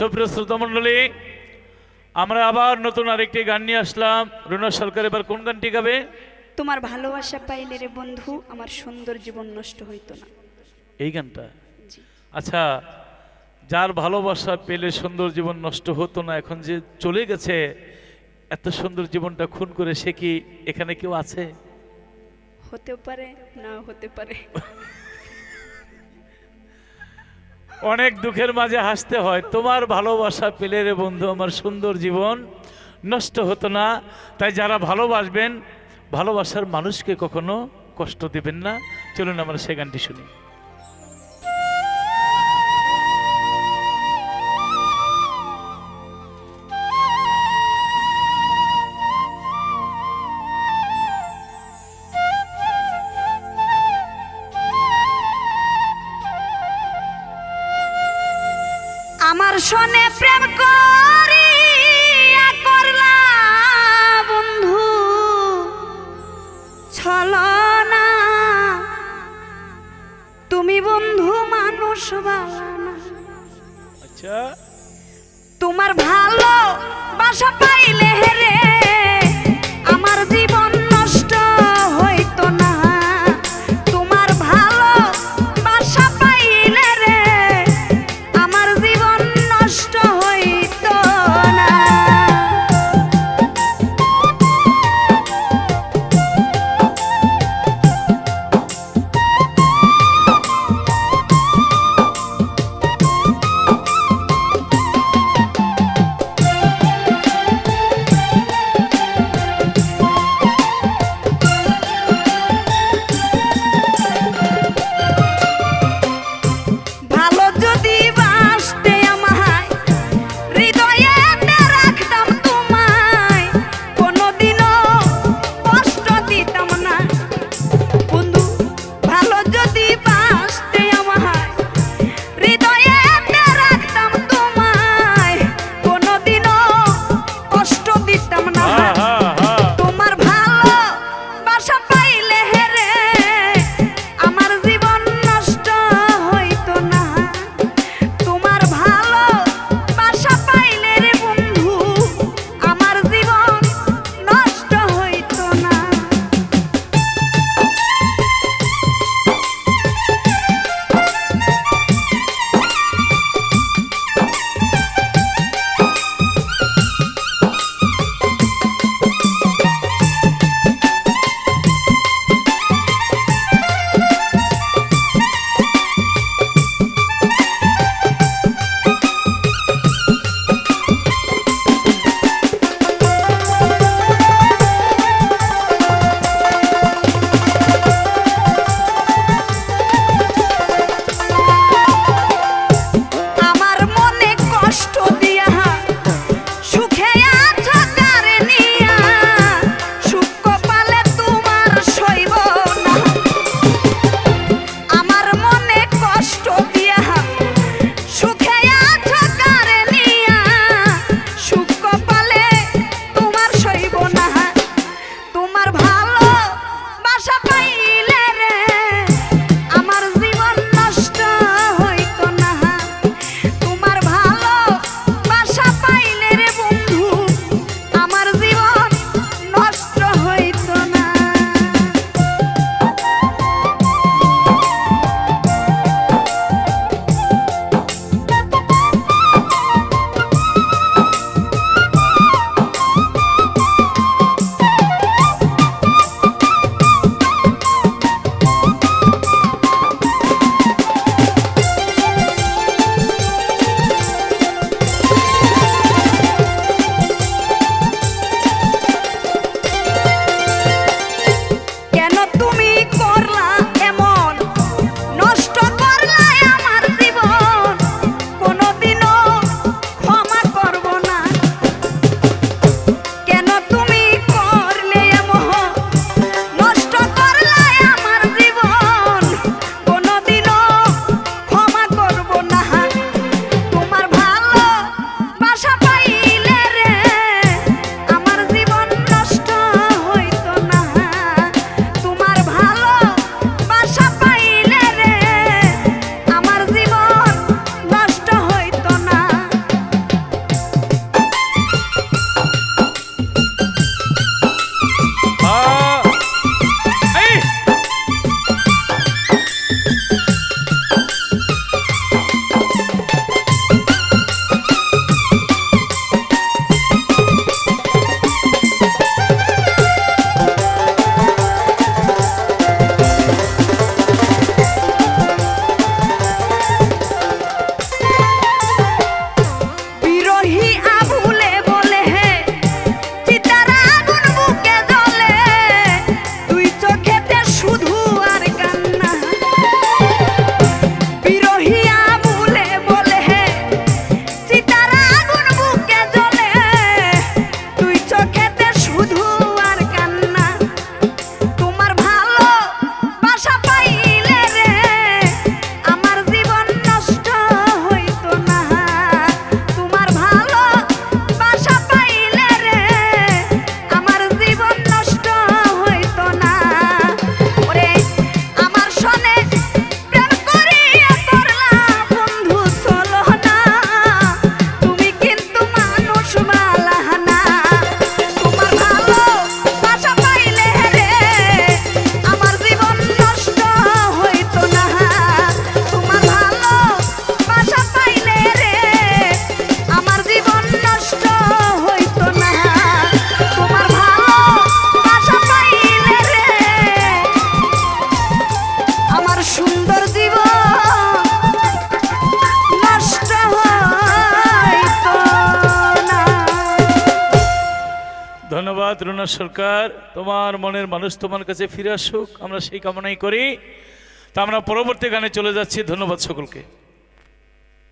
সুপ্রিয় শ্রোতামণ্ডলী আমরা আবার নতুন আরেকটি গান নিয়ে আসলাম। রুনা সরকার এবার কোন গানটি গাবে? তোমার ভালোবাসা পাইলে রে বন্ধু আমার সুন্দর জীবন নষ্ট হইতো না। এই গানটা? আচ্ছা যার ভালোবাসা পেলে সুন্দর জীবন নষ্ট হতো না এখন যে চলে গেছে এত সুন্দর জীবনটা খুন করে সে কি এখানে কেউ আছে? হতে পারে না হতে পারে। অনেক দুঃখের মাঝে হাসতে হয়, তোমার ভালোবাসা পেলে রে বন্ধু, আমার সুন্দর জীবন নষ্ট হতো না। তাই যারা ভালোবাসবেন, ভালোবাসার মানুষকে কখনো কষ্ট দেবেন না। চলুন আমরা সে গানটি শুনি। সনে প্রেম করিয়া করলা বন্ধু। ছল না। তুমি বন্ধু মানুষ আচ্ছা। তোমার ভালো বাসা পাইলে রে ধন্যবাদ সরকার। তোমার মনের মানুষ তোমার কাছে ফিরে আসুক, আমরা সেই কামনাই করি। তা আমরা পরবর্তী গানে চলে যাচ্ছি, ধন্যবাদ সকলকে।